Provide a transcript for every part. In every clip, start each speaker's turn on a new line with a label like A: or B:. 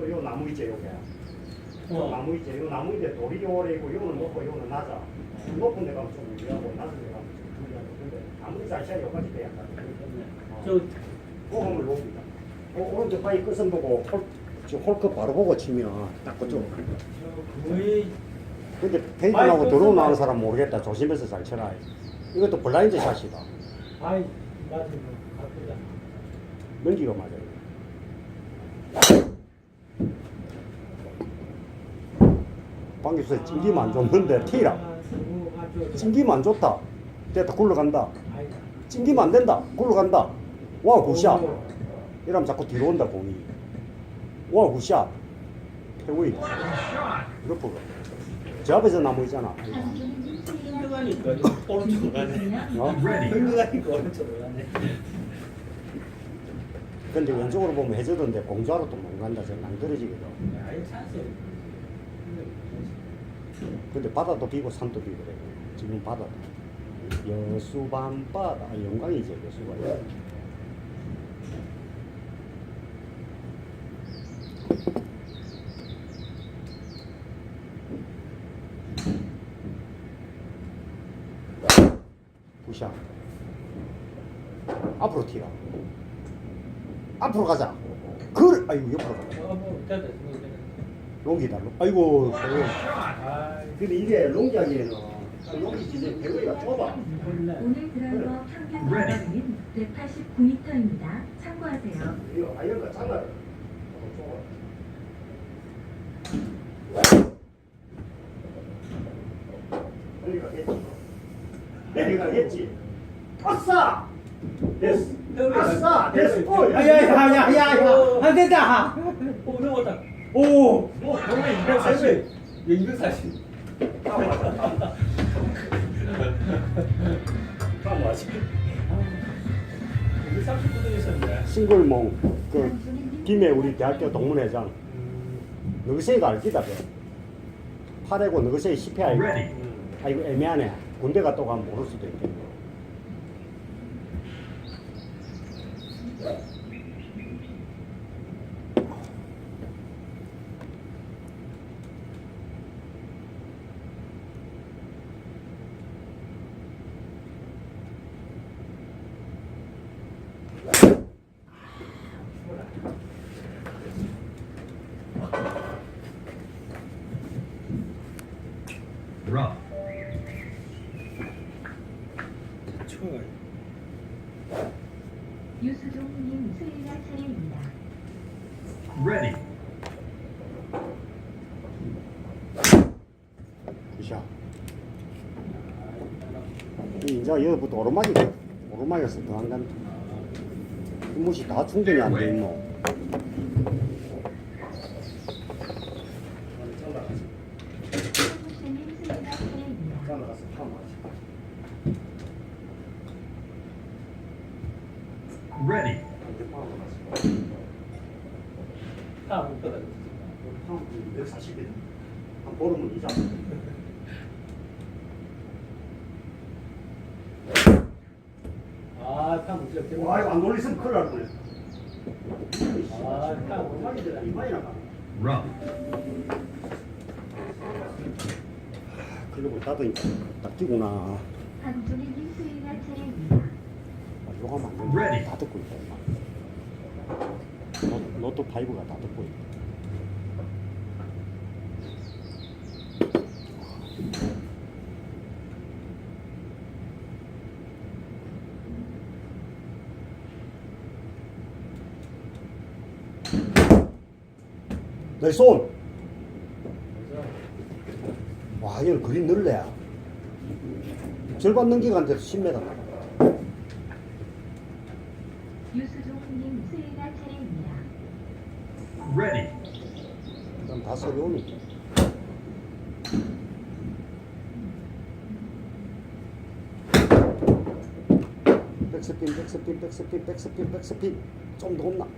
A: 요 나무 있지 요게 요
B: 어.
A: 나무 있지 요 나무인데 돌이 오래고 요는 높고 요는 낮아. 높은 데 가면 좀 유리하고 낮은 데 가면 좀 유리하고. 근데 잘 쳐야 여기까지 돼야 한다.
B: 저
A: 호흡을 높이다. 어, 오른쪽 바위 끝은 보고 홀, 저 홀컵 바로 보고 치면 딱 그쪽
B: 거의
A: 근데 들어오
B: 끝은
A: 나오는 사람 모르겠다. 조심해서 잘 쳐라 이것도 블라인드 샷이다.
B: 아이 거 바쁘다.
A: 넘기가 맞아요 방귀수에 찡기면 안 좋는데 티라. 찡기면 안 좋다. 됐다 굴러간다. 찡기면 안 된다. 굴러간다. 와 굿샷. 이러면 자꾸 뒤로 온다 공이. 와 굿샷. 페이웨이 러프가 저 앞에서 나무 있잖아. 어? 근데 왼쪽으로 보면 해저던데 공주하러 또못 간다. 저는 안 떨어지거든. 근데 바다도 비고 산도 비고 그래 지금 바다 여수 밤 바다 아, 영광이지 여수가 부샤 앞으로 튀라 앞으로 가자 그래 아이고 옆으로 가자
B: 됐다. 뭐 됐다.
A: 롱기다 롱 아이고
B: 아
A: 근데 이게 롱기하기에는 롱기 진짜 배우가 좁아.
C: 오늘 드라이버 평균 거리는 189m입니다. 참고하세요.
A: 이거 아이언가 작아요 내리가 했지. 아싸! 됐어. 아싸! 됐어. 어,
B: 야야야야야야. 안 된다. 오 넘었다. 오. 오 정말 240. 240.
A: 다 맞아 다 맞아
B: 239도 있었는데.
A: 싱글몽 그 김해 우리 대학교 동문회장 너그세이가 알기다 배 파래고 너그세이 10회 알고 아 이거 애매하네 군대 갔다 가면 모를 수도 있겠네
D: Rough.
B: 추월.
C: 유수종님 수요일 차례입니다.
D: Ready.
A: 이제 여기부터 오르막이 오르막에서 더안 간다 무시 다 충전이 안 돼 있노
C: 선수님 수요일 차례입니다.
A: 잘라가서 파마지
D: Ready.
A: 이제 파마가서
B: 다못 떨어졌어.
A: 파마 240일 한 보름은 이자
B: 아, 다 문제 없겠네.
A: 와 이거 안 돌리으면 큰일 날 뻔했어
B: 아, 딱
A: 오르막이잖아 이마이 나 가
D: Rough.
A: 클럽을 닫으니까 딱 끼구나
C: 차례입니다.
A: 아, 안
D: Ready.
A: 다 듣고 있다 임마 노- 노트 파이브가 다 듣고 있다 내 손! 와, 이건 그리 늘래. 절반 10m.
C: 유수종님 수요일 차례입니다.
D: Ready.
A: 그럼 다 서려오니. 백스핀, 백스핀, 백스핀, 백스핀, 백스핀. 좀더 없나?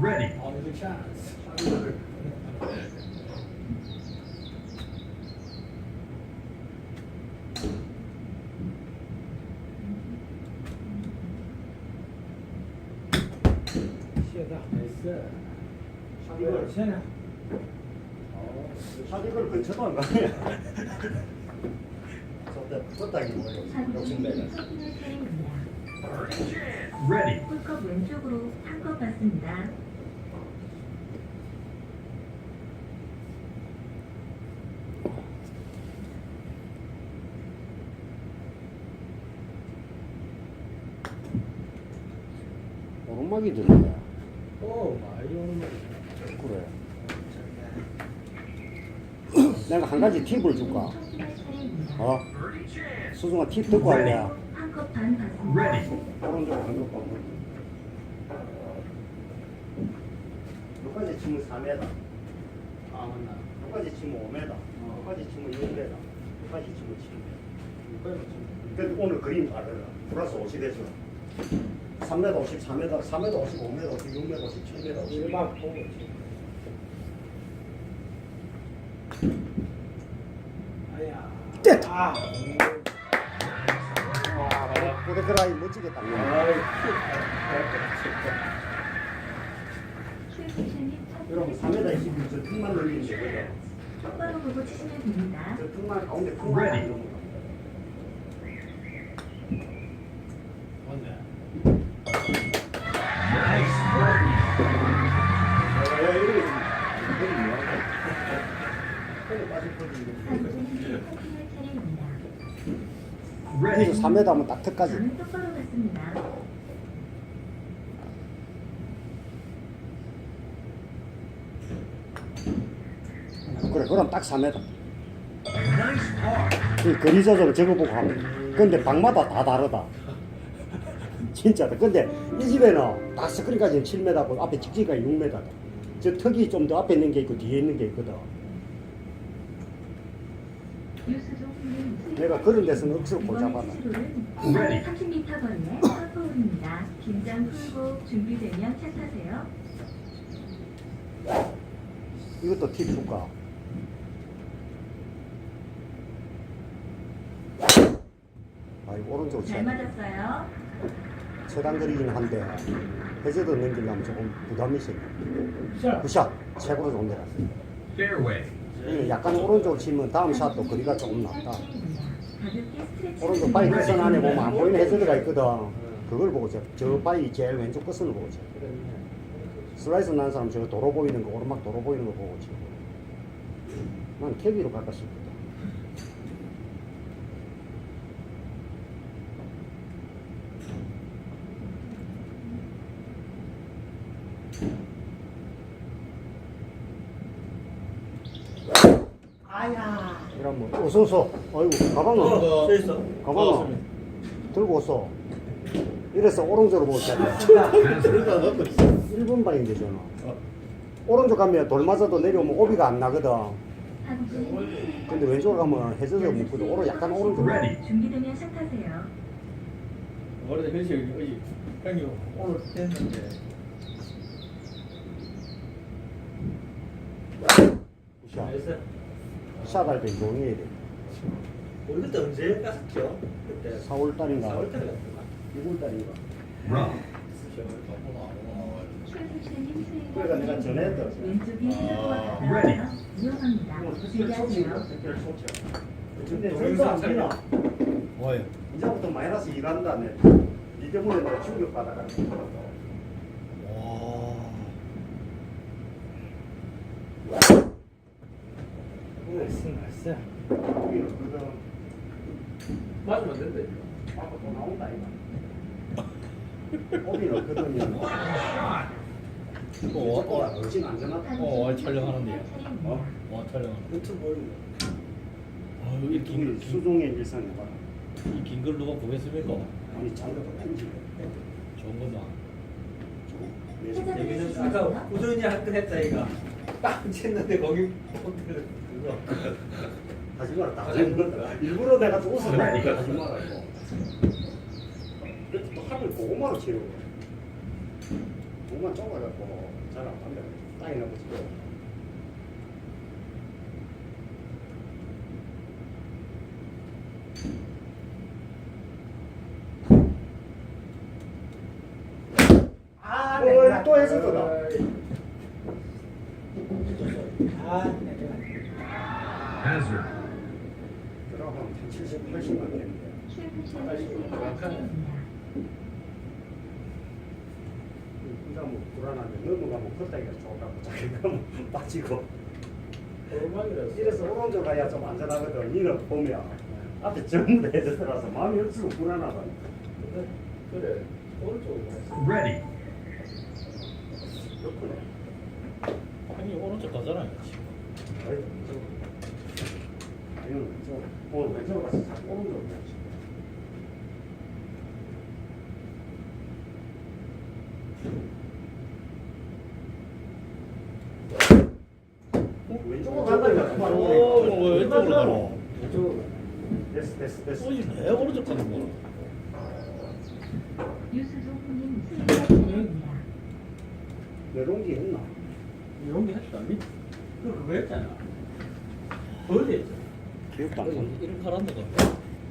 D: Ready.
B: 이걸 쟤네. 어, 샷
A: 이걸 근처도 안 가네. 뭐 욕심내네.
C: 서핑할 차례입니다.
D: Ready.
C: 홀컵 왼쪽으로 한컵 받습니다.
A: 오르막이 드네.
B: 오, 많이 거지.
A: 그래. 내가 한 가지 팁을 줄까? 어? 수중아 팁 듣고 할래?
C: 한컵 반 받습니다.
A: 오른쪽으로 한쪽 봐. 여기까지 치면 4m.
B: 아, 맞나.
A: 여기까지 치면 5m. 여기까지 치면 6m. 여기까지 치면 7m. 근데 오늘 그림 다르다. 플러스 50 해줘. 3m 50, 4m, 3m 50, 5m 50, 6m 50, 7m 50.
B: 일반 보고 있지.
A: 됐다.
B: 아.
A: 와, 보드그라이 멋지게 딱 여러분 3m 21, 저 틈만 늘리면 되거든.
C: 똑바로 보고 치시면 됩니다.
A: 저 틈만 가운데 넣으면
B: 맞
A: 여기서 3m 하면 딱 턱까지. 그래, 그럼 딱 4m.
D: Nice par.
A: 그 거리 조절 적어보고 하면. 근데 방마다 다 다르다. 진짜다. 근데 이 집에는 딱 스크린까지는 7m고 앞에 직지까지 6m다. 저 턱이 좀 더 앞에 있는 게 있고 뒤에 있는 게 있거든. 내가 그런 데서는 억수로 볼 잡아놔.
D: Ready.
C: 30m 거리에 파포홀입니다. 긴장 풀고 준비되면 차 타세요.
A: 이것도 팁 줄까? 아이 오른쪽
C: 잘
A: 쳐.
C: 맞았어요.
A: 최단 거리긴 한데 해저도 넘기려면 조금 부담이.
B: 자,
A: 굿샷 최고로 좋은 데라.
D: Fairway.
A: 이거 약간 오른쪽 치면 다음 샷도 거리가 조금
C: 스트레칭.
A: 오른쪽 바위 끝선 안에 보면 안 보이는 해저드가 있거든. 그걸 보고 저, 저 바위 제일 왼쪽 끝선을 보고 쳐. 슬라이스 난 사람 저 도로 보이는 거 오르막 도로 보이는 거 보고 쳐. 난 캐비로 갈까 싶거든.
B: 아야.
A: 이러면 어서 어서. 아이고 가방은
B: 어, 있어.
A: 가방은 들고 왔어. 이래서 오른쪽으로
B: 넣고 있어.
A: 1분 반인데 저는. 오른쪽 가면 돌 맞아도 내려오면 오비가 안 나거든. 근데 왼쪽으로 가면 해저드가 묶거든. 오른 약간 오른쪽.
D: Ready.
C: 준비되면 차 타세요.
B: 원래 그렇지 어지 형이 오늘 했는데
A: 샷. 샷할 때 용해야 돼.
B: 우리 그때 언제 갔었죠? 그때
A: 4월 달인가?
B: 4월 달에 갔구나.
A: 6월 달인가? 그러니까 내가 전화했다.
C: 왼쪽이
D: 아.
A: 근데 안. 되나?
B: 뭐예요?
A: 이제부터 마이너스 일한다. 네. 이 때문에 내가 충격받아가.
B: 와. 나이스 나이스.
A: 여기는
B: 맞으면 안 된다
A: 하고 또 나온다 이거. 오비는 그거면
B: 이거. 어, 어,
A: 훨씬 안전하다.
B: 어, 촬영하는데요.
A: 어?
B: 어 촬영. 유튜브 올리고. 아
A: 우리
B: 긴,
A: 수종의 일상에 봐.
B: 이긴 걸 누가 보겠습니까?
A: 아니 장르가 편집해.
B: 좋은 거다.
C: 회전을
B: 아까 꾸준히 할때 했다 이가 딱 쳤는데 거기 호텔 그거.
A: 하지. 다 거다. 일부러 내가 좀 웃어. 하지. 이거. 그래도 또 하늘 고구마로 치르고. 고구마 쪼가갖고 잘안 판다. 땅에 넣고 야, 또 했었거든.
B: 아,
D: Hazard.
A: 그러면 70, 80만 되는데.
C: 쉐프샷 헬스웨이가 차례입니다.
A: 그가 뭐 불안한데 넘어가면 걷다기가 좋다고 자기가 뭐 빠지고
B: 오르막이라서.
A: 이래서 오른쪽 가야 좀 안전하거든 이거 보면 앞에 전부 다 해저더라서 마음이 없으면 불안하다
B: 그래 오른쪽으로.
D: Ready.
A: 그렇구나
E: 아니 오른쪽 가잖아요 지금.
A: 오늘 왼쪽으로 어? 왼쪽으로 간다니까
E: 왼쪽으로 가노?
A: 왼쪽으로 가. 됐어 됐어 됐어
E: 어이 왜 오른쪽 가는 거야?
C: 유수종님 수혜가 차례입니다.
A: 내롱기 했나?
B: 이런 게 했다. 밑. 그 그거 했잖아. 했잖아.
A: 기억도 안 나네.
E: 이런 가란다가.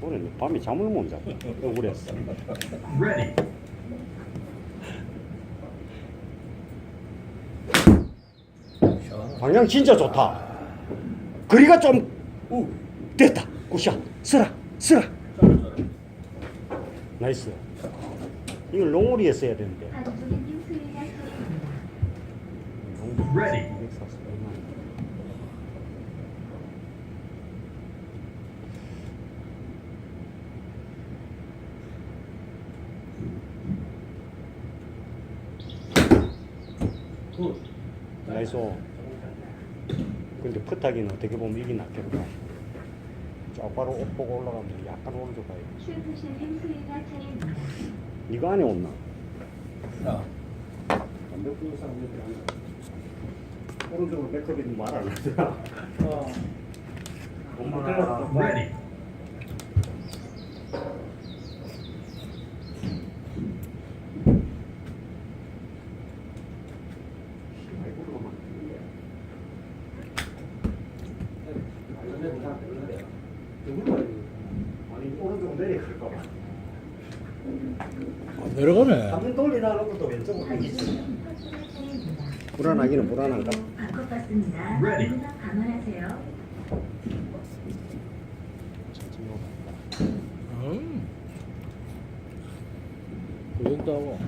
A: 그래 밤에 잠을 못 자고 억울했어.
D: Ready.
A: 방향 진짜 좋다. 거리가 좀 우, 됐다. 굿샷. 쓰라 쓰라. 나이스. 이걸 롱우리 했어야 되는데.
C: 차례입니다.
D: Ready.
A: 240 얼마나.
B: 굿.
A: 나이스 근데 푸타기는 어떻게 보면 이게 낫겠다 좌바로 옷 보고 올라가면 약간 오른쪽 가야. 네가 안에 온나?
E: 야,
A: 담배 안에 오른쪽으로 백업이 말안 하더라
B: 어.
A: 엄마가
D: Ready.
A: 아니 오른쪽 내려갈까 봐.
E: 안 내려가네.
A: 한번 불안하기는 불안한가?
C: 바꿔 봤습니다. 누나 감안하세요.
E: 음. 그런다고.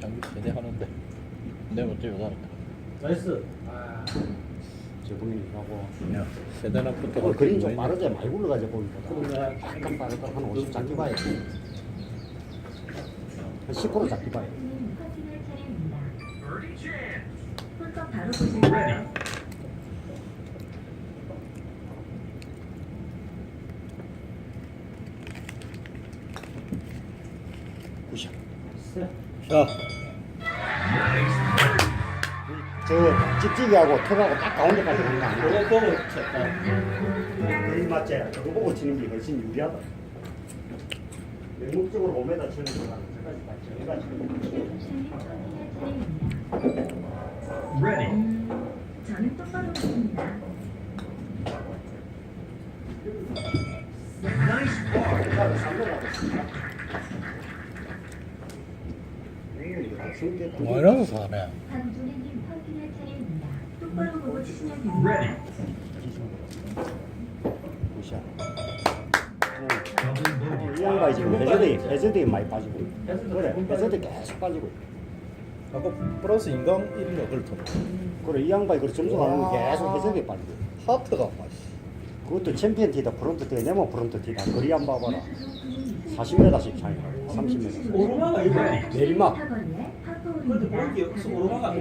E: 장기 세대 하는데 내 먼저 여다니까.
B: 나이스. 아.
A: 제동이하고
E: 야, 세대나 붙어.
A: 오늘 그림 좀 빠르지 많이 굴러가지 보니까. 약간 빠르다 한 50 잡기 봐야 돼. 한10% 잡기.
C: 홀컵 바로 보실까요?
A: 굿샷.
E: 자,
A: 저 찍찍이하고 턱하고 딱 가운데까지 가는 거 아니야?
B: 그거 보고 쳤다.
A: 이 맞지? 그거 보고 치는 게 훨씬 유리하다. 맹목적으로 5m 치는 거랑 저까지 다 정해가지고.
C: 쉐프샷님 퍼팅할 차례입니다.
D: Ready.
C: 음, 저는 똑바로 봤습니다.
D: Nice par.
E: 많이라도 사네.
C: 한종현님 퍼팅할 차례입니다. 똑바로 보고 치시면 됩니다.
D: Ready.
A: 어,
D: bogey.
A: 이 양반이 지금 해저드에 해저드에 많이 빠지고 있고. 그래 해저드 계속 빠지고 있고.
E: 아까 플러스 인강 1력 걸터.
A: 그래 이 양반이 그 점수 가는 거 계속 해저드에 빠지고.
E: 하트가 맛이.
A: 그것도 챔피언 티다 프론트 티가 내면 프론트 티다 거리 한 봐봐라
C: 유수종님
A: 40m씩 차이나 30m
B: 오르막아 이거.
A: 내리막.
C: 타거리에
B: 근데 여기서 오르막아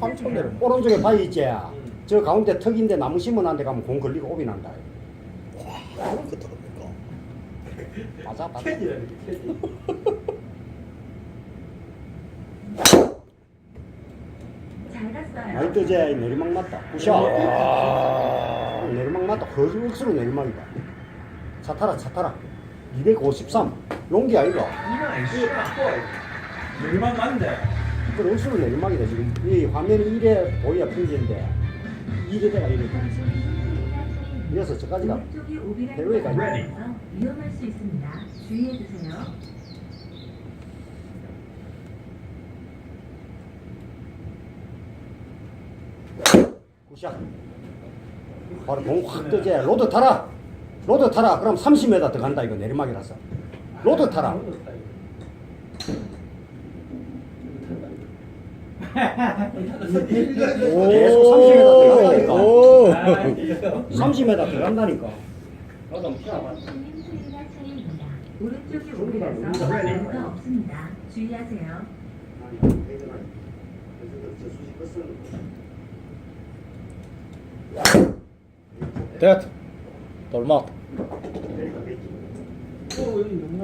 E: 한참 내려.
A: 오른쪽에 바위 있지 저 가운데 턱인데 나무 심어놓은 데 가면 공 걸리고 오비 난다
E: 와, 들어볼까?
A: 맞아 맞아
B: 캐디라는 게 캐디.
C: 잘 갔어요.
A: 뜨제 내리막 맞다 굿샷
E: 와.
A: 내리막 맞다 거짓 억수로 내리막이다 차 타라 차 타라 253 용기 아이가.
B: 바꿔. 일만 맞는데.
A: 그 억수로 내리막이다 지금 이 화면이 이래 보여야 평지인데 이래 돼가 이래 이어서 저까지가 대회가
C: 위험할 수 있습니다. 주의해 주세요.
A: 굿샷. 바로 공확 뜨지. 로드 타라. 로드 타라. 그럼 30m 더 간다. 이거 내리막이라서. 로드 타라. 계속 30m 들어간다니까.
E: 오.
A: 30m 들어간다니까. 너도 피하봐.
C: 손님 수리가 차례입니다. 오른쪽이 오래돼서 여유가 없습니다. 주의하세요.
E: 됐. 돌막.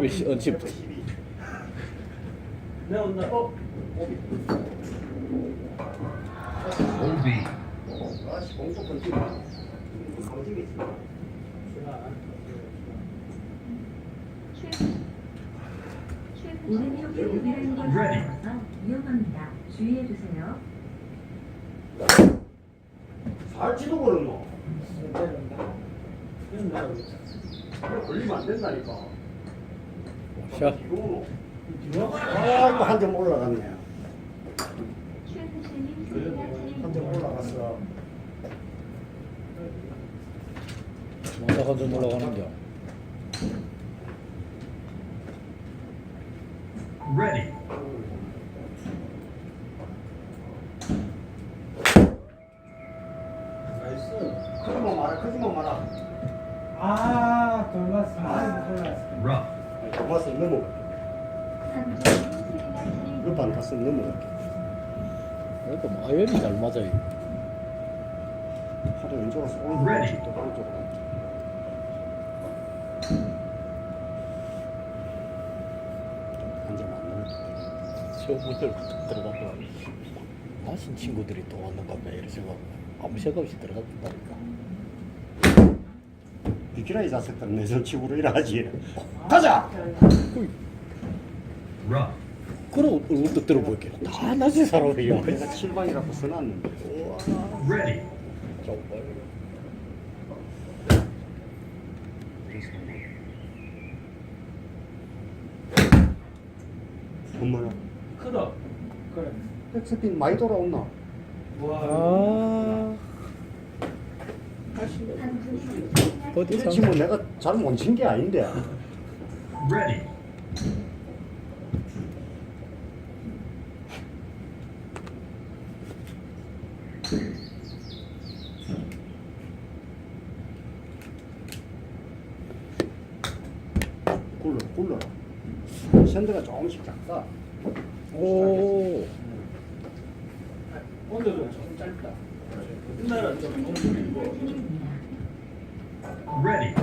E: 위시 언치부터.
B: 내가 온다. 어?
D: OB.
A: 아씨 공속 건지 마. 강직이 있어.
C: 오른쪽이 오래된 걸. 따라서 위험합니다. 주의해 주세요.
A: 살지도 모르노. 걸리면 안 된다니까.
E: 샷.
B: 뒤로?
A: 아이고 한점 올라갔네.
C: 최수신님 수리가
A: 한 점
C: 차례입니다.
A: 올라갔어.
E: 먼저 한점 올라가는 겨.
D: Ready.
B: 아, 돌았어. 아, 돌았어.
D: Rough.
A: 넘어.
C: 수리가 차례입니다.
A: 옆반 갔으면 넘어갈게.
E: 그래도 마연이 잘 맞아요.
A: 하도 왼쪽으로 쏘 오른쪽으로
D: Ready.
A: 갔지, 또 오른쪽으로 갔지. 한점안
E: 시험문들 들어가고 마신 친구들이 또 왔는가 봐 이런 생각 아무 생각 없이 들어갔다니까.
A: 비키라 이 자식들 내전 치고로 일하지. 가자!
D: Rough.
E: 그럼 얼굴도 들어볼게. 다 낮은 사람이야.
A: 내가 7방이라고 써놨는데.
D: Ready.
A: 엄마나.
B: 크다. 그래.
A: 백스핀 많이 돌아온나?
B: 와.
E: 아.
C: 삼촌님 수리가
E: 어디
A: 이래
E: 참-
A: 치면 내가 잘 못 친 게 아닌데.
D: Ready.
A: 굴러, 굴러라. 샌드가 조금씩 작다.
E: 오.
B: 오늘은 조금 짧다. 옛날은 좀 너무 길고.
D: Ready.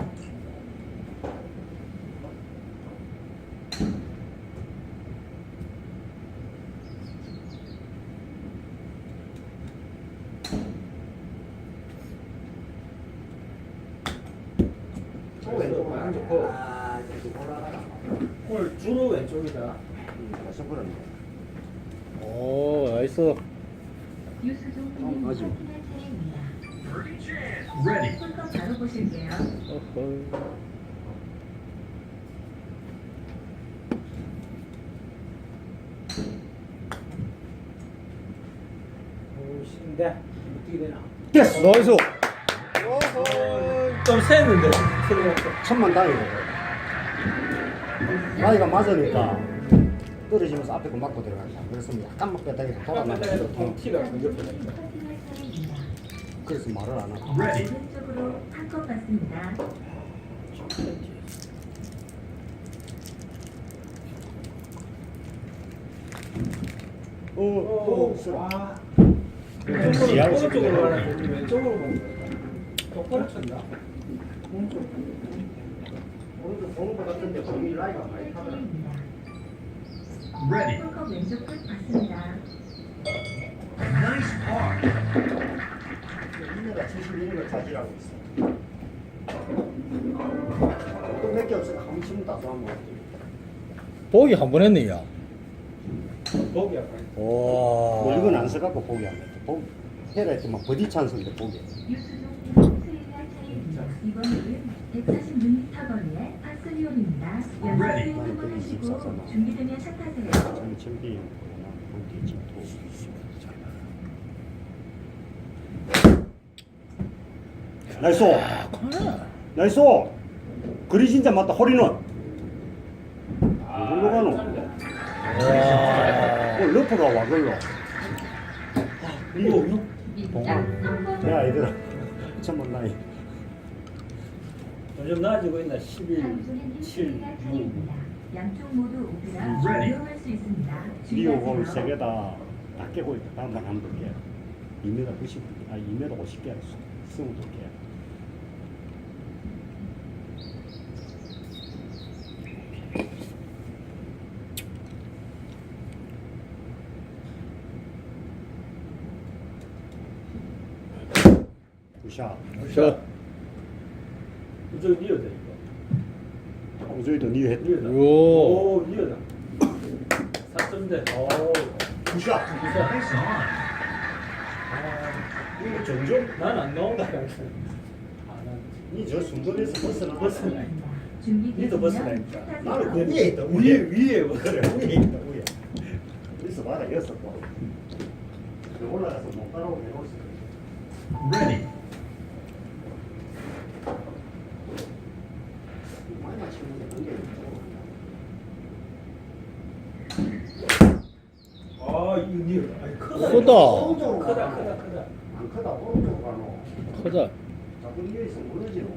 A: 또 왼쪽으로
B: 안
A: 가네.
B: 좋고.
A: 아, 이제 좀 올라가라.
B: 오늘 주로 왼쪽이다.
A: 음, 벌써 그렇네.
E: 오, 나이스.
C: 유수종님
A: 어, 맞아.
C: 수리가 차례입니다.
D: Birdie chance. Ready.
C: 손톱 바로 보실게요.
E: 어허.
B: 오신데 어떻게 되나?
A: 됐어!
E: 나이스.
B: 좀 셌는데.
A: 천만 다행이고. 나이가 맞으니까 떨어지면서 앞에 거 맞고 들어간다. 그래서 약간 막 빼다가 돌아나가.
B: 통 티가 공격해.
C: 커팅할 차례입니다.
A: 그래서 말을 안 하고.
D: Ready.
C: 오른쪽으로 한것 같습니다.
A: 어, 어, 쓰라.
B: 아.
A: 지하로
B: 오른쪽으로 가는 공이 왼쪽으로 보는 거다. 똑바로 쳤나? 오른쪽.
A: 오른쪽 보는 것 같은데 거기 라이가 많이 타더라.
D: Ready.
C: 왼쪽 끝 봤습니다.
D: Nice par.
A: 인내가 71을 가지라고 있어. 또몇개 없으니까 한 치면 다 쏘면
E: 보기 한 번 했네, 야.
B: 목이 아파.
E: 와.
A: 뭐 이건 안 써갖고 보기 안 했다. 보기 해라 했더만 버디 찬스인데 보기.
C: 유수종님 수리가 차례입니다. 이번 홀은 140m 거리의 파스리홀입니다.
D: Ready.
C: 연습을 한번 하시고 준비되면 샷 하세요.
A: 저는 절대 보기 진도. 나이스. 나이스. 그리 진짜 맞다. 허리는. 이걸로 가노.
E: 와.
A: 어, 러프가 와 걸로.
B: 이거
A: 내 아이들아. 천만 나이.
B: 요즘 나아지고 있나? 11,
C: 선수는
B: 7,
C: 힘쓰기가
B: 6.
C: 차례입니다. 양쪽 모두 오프라. 위험할 수 있습니다.
A: 리오.
C: 세
A: 개다 다 깨고 있다. 다음 방 한번 볼게. 2m 90, 아 2m 50개, 22개. 굿샷.
E: 자,
B: 이쪽 니어다 이거.
A: 우주이도 니 했.
B: 니어다.
E: 요.
B: 오 니어다. 4점대. 오.
A: 굿샷.
D: Nice on.
A: 이거 점점
B: 난안 나온다. 아, 난.
A: 니저 순전에서 벗어나 벗어나.
B: 니도 벗어나니까.
A: 나는 그 위에 있다.
B: 위에 위에 뭐
A: 그래 위에 있다 위에. 여기서 봐라 여기서 봐. 저 올라가서 못 따라오면 여기서.
D: Ready.
A: 많이 맞추는 게 관계
B: 아 이거 아니 크다.
E: 크다.
A: 오른쪽으로
B: 크다. 크다 크다.
A: 안 크다 오른쪽으로 가노.
E: 크다.
A: 자꾸 위에 있으면 무너지노.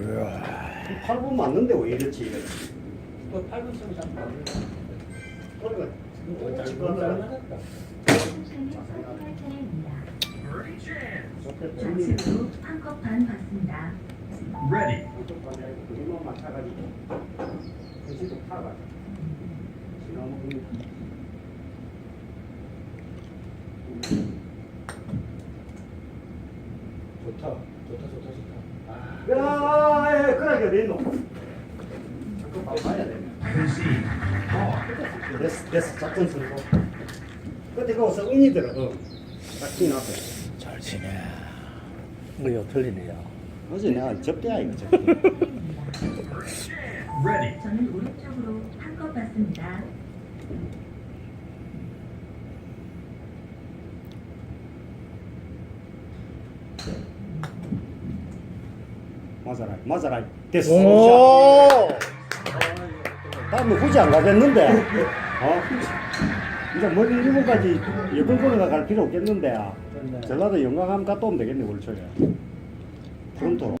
E: 이야.
A: 8분 맞는데 왜 이렇지 이래.
B: 그 8분 쓰면.
A: 그러니까
C: 차례입니다.
D: Birdie chance.
C: 좌측으로 한컵 반 받습니다.
D: Ready.
A: 그림만 타가지고 그지도 타가. 지나면
B: 좋다. 좋다 좋다 좋다.
A: 야, 그러게 어디 있노? 그거 봐야 돼.
D: Par.
A: 됐어, 됐어, 작전 성공. 끝에 거기서 들어, 응. 딱히 나서.
E: 잘 치네. 뭐야, 틀리네요.
A: 어제 내가 접대야 이거 접대.
C: 저는 오른쪽으로 한컵 받습니다.
A: 맞아라, 맞아라. 됐어.
E: 오!
A: 다음에 굳이 안 가겠는데. 어? 이제 멀리 일본까지 번이나 갈 필요 없겠는데. 전라도 영광함 갔다 오면 되겠네, 올 초에. 프론토로.